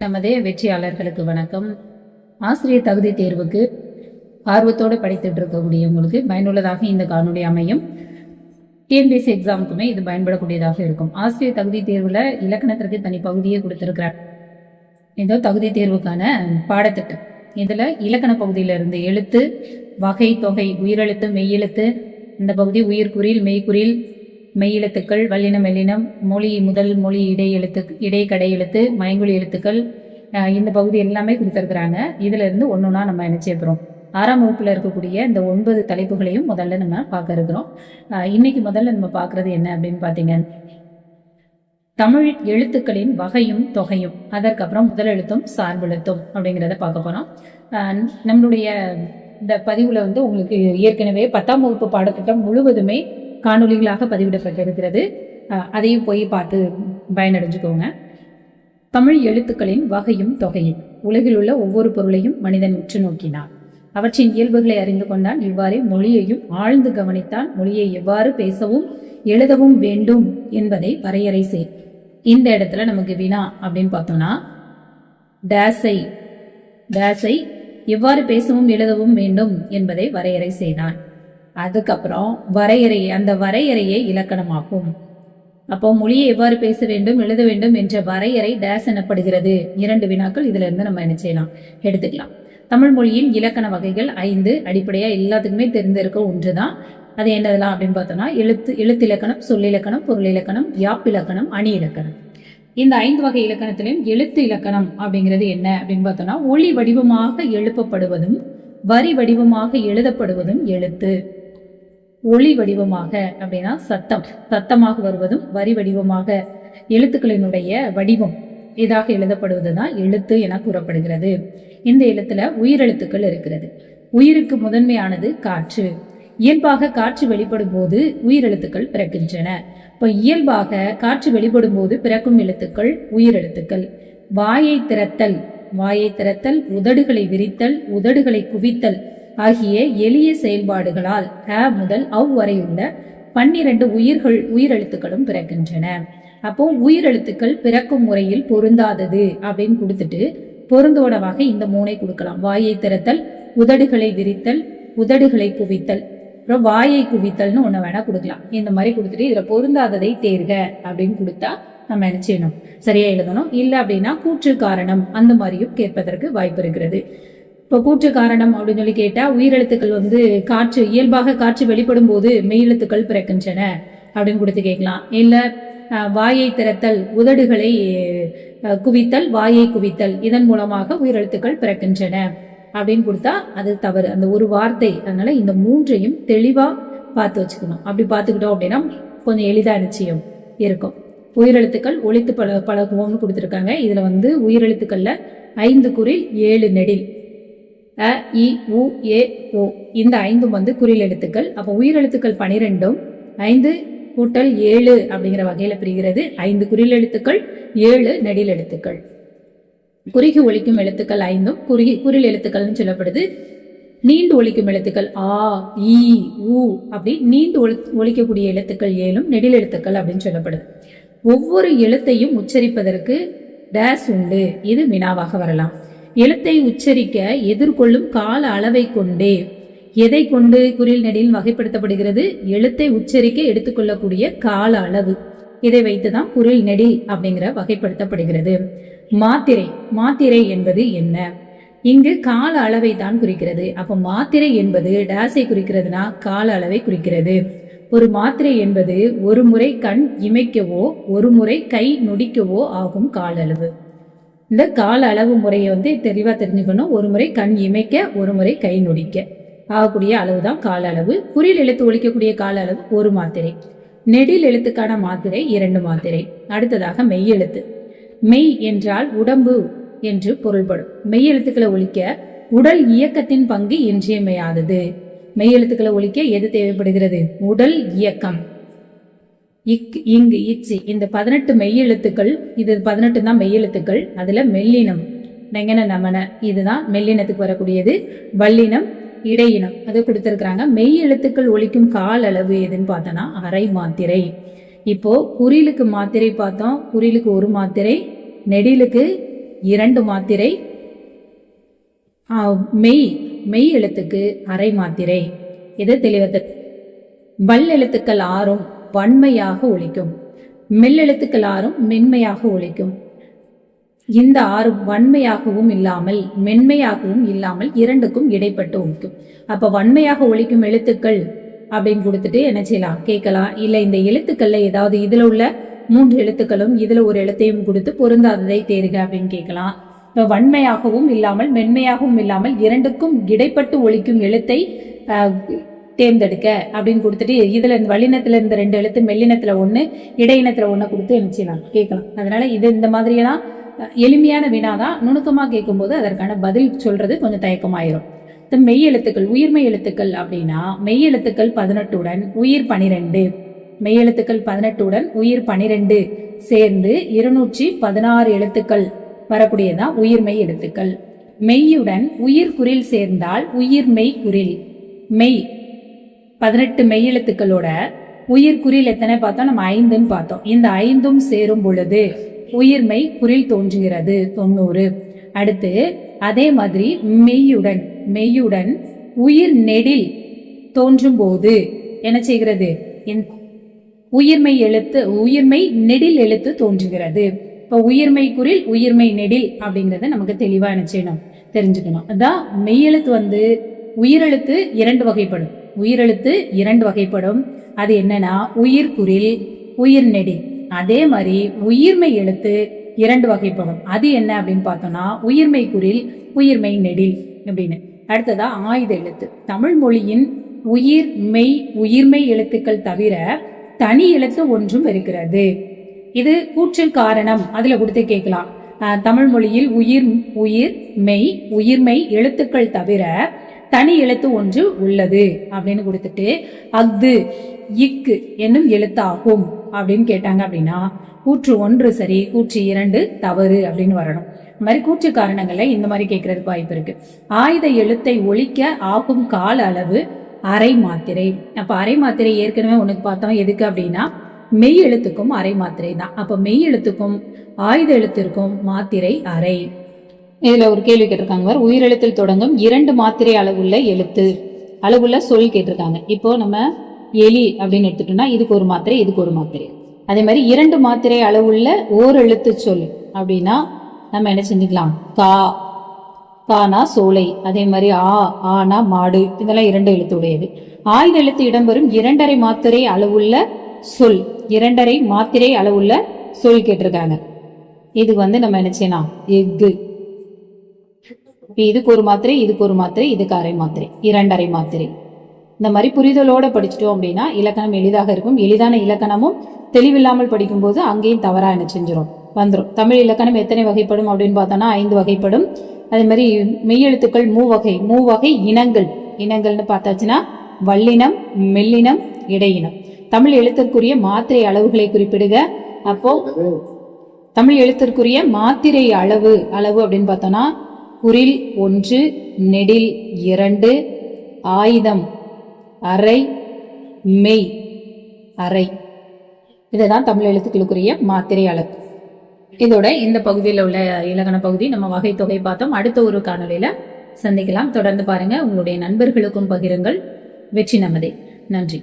நமதே வெற்றியாளர்களுக்கு வணக்கம். ஆசிரியர் தகுதி தேர்வுக்கு ஆர்வத்தோடு படித்துட்டு இருக்கக்கூடியவங்களுக்கு பயனுள்ளதாக இந்த காணொளி அமையும். டிஎன்பிஎஸ்சி எக்ஸாமுக்குமே இது பயன்படக்கூடியதாக இருக்கும். ஆசிரியர் தகுதி தேர்வில் இலக்கணத்திற்கு தனி பகுதியை கொடுத்திருக்கிறார். இதோ தகுதி தேர்வுக்கான பாடத்திட்டம். இதில் இலக்கண பகுதியிலிருந்து எழுத்து வகை தொகை உயிரெழுத்து மெய்யெழுத்து இந்த பகுதி உயிர்குறில் மெய்க்குறியில் மெய்யெழுத்துக்கள் வல்லினம் மெல்லினம் மொழி முதல் மொழி இடை எழுத்து இடைக்கடை எழுத்து மயங்குழி எழுத்துக்கள் இந்த பகுதி எல்லாமே கொடுத்துருக்குறாங்க. இதுல இருந்து ஒன்றா நம்ம என்ன ஆறாம் வகுப்புல இருக்கக்கூடிய இந்த ஒன்பது தலைப்புகளையும் முதல்ல நம்ம பார்க்க இருக்கிறோம். இன்னைக்கு முதல்ல நம்ம பார்க்கறது என்ன அப்படின்னு பார்த்தீங்க? தமிழ் எழுத்துக்களின் வகையும் தொகையும் அதற்கப்புறம் முதல் எழுத்தும் சார்பெழுத்தும் அப்படிங்கிறத பார்க்க போறோம். நம்மளுடைய இந்த பதிவுல வந்து உங்களுக்கு ஏற்கனவே பத்தாம் வகுப்பு பாடத்திட்டம் முழுவதுமே காணொளிகளாக பதிவிடப்பட்டிருக்கிறது. அதையும் போய் பார்த்து பயனடைஞ்சுக்கோங்க. தமிழ் எழுத்துக்களின் வகையும் தொகையும் உலகில் உள்ள ஒவ்வொரு பொருளையும் மனிதன் உற்று நோக்கினான். அவற்றின் இயல்புகளை அறிந்து கொண்டான் இவ்வாறே மொழியையும் ஆழ்ந்து கவனித்தான் மொழியை எவ்வாறு பேசவும் எழுதவும் வேண்டும் என்பதை வரையறை செய். இந்த இடத்துல நமக்கு வினா அப்படின்னு பார்த்தோம்னா டேஸை டேஸை எவ்வாறு பேசவும் எழுதவும் வேண்டும் என்பதை வரையறை செய்தான். அதுக்கப்புறம் வரையறை அந்த வரையறையே இலக்கணமாகும் அப்போ மொழியை எவ்வாறு பேச வேண்டும் எழுத வேண்டும் என்ற வரையறை டேஸ் எனப்படுகிறது. இரண்டு வினாக்கள் இதுல இருந்து நம்ம என்ன செய்யலாம்? எடுத்துக்கலாம். தமிழ் மொழியின் இலக்கண வகைகள் ஐந்து அடிப்படையா எல்லாத்துக்குமே தெரிந்திருக்க ஒன்றுதான். அது என்னதெல்லாம் அப்படின்னு பார்த்தோம்னா எழுத்து எழுத்து இலக்கணம் சொல்லிலக்கணம் பொருள் இலக்கணம் யாப்பிலக்கணம் அணி இலக்கணம் இந்த ஐந்து வகை இலக்கணத்திலையும் எழுத்து இலக்கணம் அப்படிங்கிறது என்ன அப்படின்னு பார்த்தோம்னா ஒளி வடிவமாக எழுப்பப்படுவதும் வரி வடிவமாக எழுதப்படுவதும் எழுத்து. ஒளி வடிவமாக அப்படின்னா சத்தம். சத்தமாக வருவதும் வரி வடிவமாக. எழுத்துக்களினுடைய வடிவம் இதாக எழுதப்படுவது தான் எழுத்து என கூறப்படுகிறது. இந்த எழுத்துல உயிரெழுத்துக்கள் இருக்கிறது. உயிருக்கு முதன்மையானது காற்று. இயல்பாக காற்று வெளிப்படும் போது உயிரெழுத்துக்கள் பிறக்கின்றன. இப்ப இயல்பாக காற்று வெளிப்படும் போது பிறக்கும் எழுத்துக்கள் உயிரெழுத்துக்கள் வாயை திறத்தல். வாயை திறத்தல் உதடுகளை விரித்தல் உதடுகளை குவித்தல். ஆகிய எளிய செயல்பாடுகளால் அ முதல் அவ் வரையுள்ள பன்னிரண்டு உயிர்கள் உயிரெழுத்துக்களும் பிறக்கின்றன. அப்போ உயிரெழுத்துக்கள் பிறக்கும் முறையில் பொருந்தாதது அப்படின்னு கொடுத்துட்டு பொருந்தோட வகை இந்த மூனை கொடுக்கலாம். வாயை திறத்தல் உதடுகளை விரித்தல் உதடுகளை குவித்தல் அப்புறம் வாயை குவித்தல்னு ஒண்ணு வேணா கொடுக்கலாம். இந்த மாதிரி கொடுத்துட்டு இதுல பொருந்தாததை தேர்க அப்படின்னு கொடுத்தா நம்ம நினைச்சிடணும் சரியா எழுதணும். இல்ல அப்படின்னா கூற்று காரணம் அந்த மாதிரியும் கேட்பதற்கு வாய்ப்பு இருக்கிறது. இப்போ கூற்று காரணம் அப்படின்னு சொல்லி கேட்டால் உயிரெழுத்துக்கள் வந்து காற்று இயல்பாக காற்று வெளிப்படும் போது மெய்யெழுத்துக்கள் பிறக்கின்றன அப்படின்னு கொடுத்து கேட்கலாம். இல்லை வாயை திறத்தல் உதடுகளை குவித்தல் வாயை குவித்தல் இதன் மூலமாக உயிரெழுத்துக்கள் பிறக்கின்றன அப்படின்னு கொடுத்தா அது தவறு. அந்த ஒரு வார்த்தை அதனால இந்த மூன்றையும் தெளிவாக பார்த்து வச்சுக்கணும். அப்படி பார்த்துக்கிட்டோம் அப்படின்னா கொஞ்சம் எளிதாக நிச்சயம் இருக்கும். உயிரெழுத்துக்கள் ஒழித்து பழ பழகுவோம்னு கொடுத்துருக்காங்க. இதில் வந்து உயிரெழுத்துக்களில் ஐந்து குறில் ஏழு நெடில் அ இ உ ஏ ஓ இந்த ஐந்தும் வந்து குறில் எழுத்துக்கள். அப்போ உயிரெழுத்துக்கள் பனிரெண்டும் ஐந்து கூட்டல் ஏழு அப்படிங்கிற வகையில் பிரிகிறது. ஐந்து குறில் எழுத்துக்கள் ஏழு நெடில் எழுத்துக்கள். குறுகி ஒழிக்கும் எழுத்துக்கள் ஐந்தும் குறுகி குறில் எழுத்துக்கள்னு சொல்லப்படுது. நீண்டு ஒழிக்கும் எழுத்துக்கள் ஆ இ உ. அப்படி நீண்டு ஒழி ஒழிக்கக்கூடிய எழுத்துக்கள் ஏழும் நெடில் எழுத்துக்கள் அப்படின்னு சொல்லப்படுது. ஒவ்வொரு எழுத்தையும் உச்சரிப்பதற்கு டேஸ் உண்டு. இது வினாவாக வரலாம். எழுத்தை உச்சரிக்க எதிர்கொள்ளும் கால அளவை கொண்டே. எதை கொண்டு குறில் நெடில் வகைப்படுத்தப்படுகிறது? எழுத்தை உச்சரிக்க எடுத்துக்கொள்ளக்கூடிய கால அளவு. இதை வைத்துதான் குரில் நெடில் அப்படிங்கிற வகைப்படுத்தப்படுகிறது. மாத்திரை. மாத்திரை என்பது என்ன? இங்கு கால அளவை தான் குறிக்கிறது. அப்ப மாத்திரை என்பது டேஸை குறிக்கிறதுனா கால அளவை குறிக்கிறது. ஒரு மாத்திரை என்பது ஒரு முறை கண் இமைக்கவோ ஒரு முறை கை நொடிக்கவோ ஆகும் கால அளவு. இந்த கால அளவு முறையை வந்து தெளிவாக தெரிஞ்சுக்கணும். ஒரு முறை கண் இமைக்க ஒரு முறை கை நொடிக்க. ஆகக்கூடிய அளவு தான் கால அளவு. குறியில் எழுத்து ஒழிக்கக்கூடிய கால அளவு ஒரு மாத்திரை. நெடில் எழுத்துக்கான மாத்திரை இரண்டு மாத்திரை. அடுத்ததாக மெய் எழுத்து. மெய் என்றால் உடம்பு என்று பொருள்படும். மெய் எழுத்துக்களை ஒழிக்க உடல் இயக்கத்தின் பங்கு இன்றியமையாதது. மெய் எழுத்துக்களை ஒழிக்க எது தேவைப்படுகிறது? உடல் இயக்கம். இக் இங்கு இச்சி இந்த பதினெட்டு மெய்யெழுத்துக்கள் இது பதினெட்டு தான் மெய்யெழுத்துக்கள் அதுல மெல்லினம். நெங்கன நமன இதுதான் மெல்லினத்துக்கு வரக்கூடியது. வல்லினம் இடையினம் அது கொடுத்திருக்கிறாங்க. மெய் எழுத்துக்கள் ஒழிக்கும் கால அளவு எதுன்னு பார்த்தோன்னா அரை மாத்திரை. இப்போ குறிலுக்கு மாத்திரை பார்த்தோம். குறிலுக்கு ஒரு மாத்திரை நெடிலுக்கு இரண்டு மாத்திரை. மெய் மெய் எழுத்துக்கு அரை மாத்திரை. இது தெளிவத வல் எழுத்துக்கள் ஆறும் வன்மையாக ஒழிக்கும். மெல்லெழுத்துக்கள் ஆறும் மென்மையாக ஒழிக்கும். இந்த ஆறு வன்மையாகவும் இல்லாமல் மென்மையாகவும் இல்லாமல் இரண்டுக்கும் இடைப்பட்டு ஒழிக்கும். அப்ப வன்மையாக ஒழிக்கும் எழுத்துக்கள் அப்படின்னு கொடுத்துட்டு என்ன செய்யலாம்? கேட்கலாம். இல்ல இந்த எழுத்துக்கள்ல ஏதாவது இதுல உள்ள மூன்று எழுத்துக்களும் இதுல ஒரு எழுத்தையும் கொடுத்து பொருந்தாததை தேர்க அப்படின்னு கேட்கலாம். இப்ப வன்மையாகவும் இல்லாமல் மென்மையாகவும் இல்லாமல் இரண்டுக்கும் இடைப்பட்டு ஒழிக்கும் எழுத்தை தேர்ந்தெடுக்க அப்படின்னு கொடுத்துட்டு இதுல இந்த வல்லினத்துல இருந்த ரெண்டு எழுத்து மெல்லினத்துல ஒண்ணு இடையினத்துல ஒண்ணு கொடுத்து என்ன செய்யலாம் கேட்கலாம். அதனால இது இந்த மாதிரியெல்லாம் எளிமையான வினாதான் நுணுக்கமா கேட்கும்போது அதற்கான பதில் சொல்றது கொஞ்சம் தயக்கமாயிரும். இந்த மெய் எழுத்துக்கள் உயிர்மெய் எழுத்துக்கள் அப்படின்னா மெய் எழுத்துக்கள் பதினெட்டுடன் உயிர் பனிரெண்டு. மெய் எழுத்துக்கள் பதினெட்டுடன் உயிர் பனிரெண்டு. சேர்ந்து இருநூற்றி பதினாறு எழுத்துக்கள் வரக்கூடியதான் உயிர்மெய் எழுத்துக்கள். மெய்யுடன் உயிர் குரில் சேர்ந்தால் உயிர்மெய் குரில். மெய் பதினெட்டு மெய் எழுத்துக்களோட உயிர் குறில் எத்தனை பார்த்தோம்? நம்ம ஐந்துன்னு பார்த்தோம். இந்த ஐந்தும் சேரும் பொழுது உயிர்மை குறில் தோன்றுகிறது. தொண்ணூறு. அடுத்து அதே மாதிரி மெய்யுடன் மெய்யுடன் உயிர் நெடில் தோன்றும் போது என்ன செய்கிறது? உயிர்மை எழுத்து உயிர்மை நெடில் எழுத்து தோன்றுகிறது. இப்ப உயிர்மை குறில் உயிர்மை நெடில் அப்படிங்கறத நமக்கு தெளிவா என்ன செய்யணும்? தெரிஞ்சுக்கணும். அதான் மெய்யெழுத்து வந்து உயிரெழுத்து இரண்டு வகைப்படும். உயிரெழுத்து இரண்டு வகைப்படும். அது என்னன்னா உயிர் குறில் உயிர் நெடி. அதே மாதிரி உயிர்மை எழுத்து இரண்டு வகைப்படும். அது என்ன அப்படின்னு பார்த்தோம்னா உயிர்மை குறில் உயிர்மை நெடில் அப்படின்னு. அடுத்ததா ஆயுத எழுத்து. தமிழ் மொழியின் உயிர் மெய் உயிர்மை எழுத்துக்கள் தவிர தனி எழுத்து ஒன்றும் இருக்கிறது. இது கூற்றல் காரணம். அதுல கொடுத்து கேட்கலாம். தமிழ் மொழியில் உயிர் உயிர் மெய் உயிர்மெய் எழுத்துக்கள் தவிர தனி எழுத்து ஒன்று உள்ளது அப்படின்னு கொடுத்துட்டு அஃது இக்கு என்னும் எழுத்தாகும் அப்படின்னு கேட்டாங்க அப்படின்னா கூற்று ஒன்று சரி கூற்று இரண்டு தவறு அப்படின்னு வரணும். இந்த மாதிரி கூற்று காரணங்களை இந்த மாதிரி கேட்கறதுக்கு வாய்ப்பு இருக்கு. ஆயுத எழுத்தை ஒழிக்க ஆகும் கால அளவு அரை மாத்திரை. அப்ப அரை மாத்திரை ஏற்கனவே உனக்கு பார்த்தோம். எதுக்கு அப்படின்னா மெய் எழுத்துக்கும் அரை மாத்திரை தான். அப்ப மெய் எழுத்துக்கும் ஆயுத எழுத்திற்கும் மாத்திரை அரை. இதுல ஒரு கேள்வி கேட்டிருக்காங்க பாரு. உயிரெழுத்தில் தொடங்கும் இரண்டு மாத்திரை அளவுள்ள எழுத்து. அளவுள்ள சொல் கேட்டிருக்காங்க. இப்போ நம்ம எலி அப்படின்னு எடுத்துட்டோம்னா இதுக்கு ஒரு மாத்திரை இதுக்கு ஒரு மாத்திரை. அதே மாதிரி இரண்டு மாத்திரை அளவுள்ள ஓர் எழுத்து சொல் அப்படின்னா நம்ம என்ன செஞ்சுக்கலாம்? கா. கானா சோலை. அதே மாதிரி ஆ ஆனா மாடு. இதெல்லாம் இரண்டு எழுத்து உடையது. ஆயுத எழுத்து இடம்பெறும் இரண்டரை மாத்திரை அளவுள்ள சொல். இரண்டரை மாத்திரை அளவுள்ள சொல் கேட்டிருக்காங்க. இதுக்கு வந்து நம்ம என்ன செய்யலாம்? எஃகு. இப்ப இதுக்கு ஒரு மாத்திரை இதுக்கு ஒரு மாத்திரை இதுக்கு அரை மாத்திரை இரண்டரை மாத்திரை. இந்த மாதிரி புரிதலோட படிச்சிட்டோம் அப்படின்னா இலக்கணம் எளிதாக இருக்கும். எளிதான இலக்கணமும் தெளிவில்லாமல் படிக்கும்போது அங்கேயும் தவறா என்ன செஞ்சிரும்? வந்துரும். தமிழ் இலக்கணம் எத்தனை வகைப்படும் அப்படின்னு பார்த்தோம்னா ஐந்து வகைப்படும். அதே மாதிரி மெய்யெழுத்துக்கள் மூவகை மூவகை இனங்கள். இனங்கள்னு பார்த்தாச்சுன்னா வல்லினம் மெல்லினம் இடையினம். தமிழ் எழுத்திற்குரிய மாத்திரை அளவுகளை குறிப்பிடுக. அப்போ தமிழ் எழுத்திற்குரிய மாத்திரை அளவு அளவு அப்படின்னு பார்த்தோம்னா குரில் ஒன்று நெடில் இரண்டு ஆயுதம் அரை மெய் அரை. இதுதான் தமிழ் எழுத்துக்களுக்குரிய மாத்திரை அழகு இதோட இந்த பகுதியில் உள்ள இலக்கண பகுதி நம்ம வகை தொகை பார்த்தோம். அடுத்த ஒரு காணொளியில சந்திக்கலாம். தொடர்ந்து பாருங்க. உங்களுடைய நண்பர்களுக்கும் பகிருங்கள். வெற்றி நமதே. நன்றி.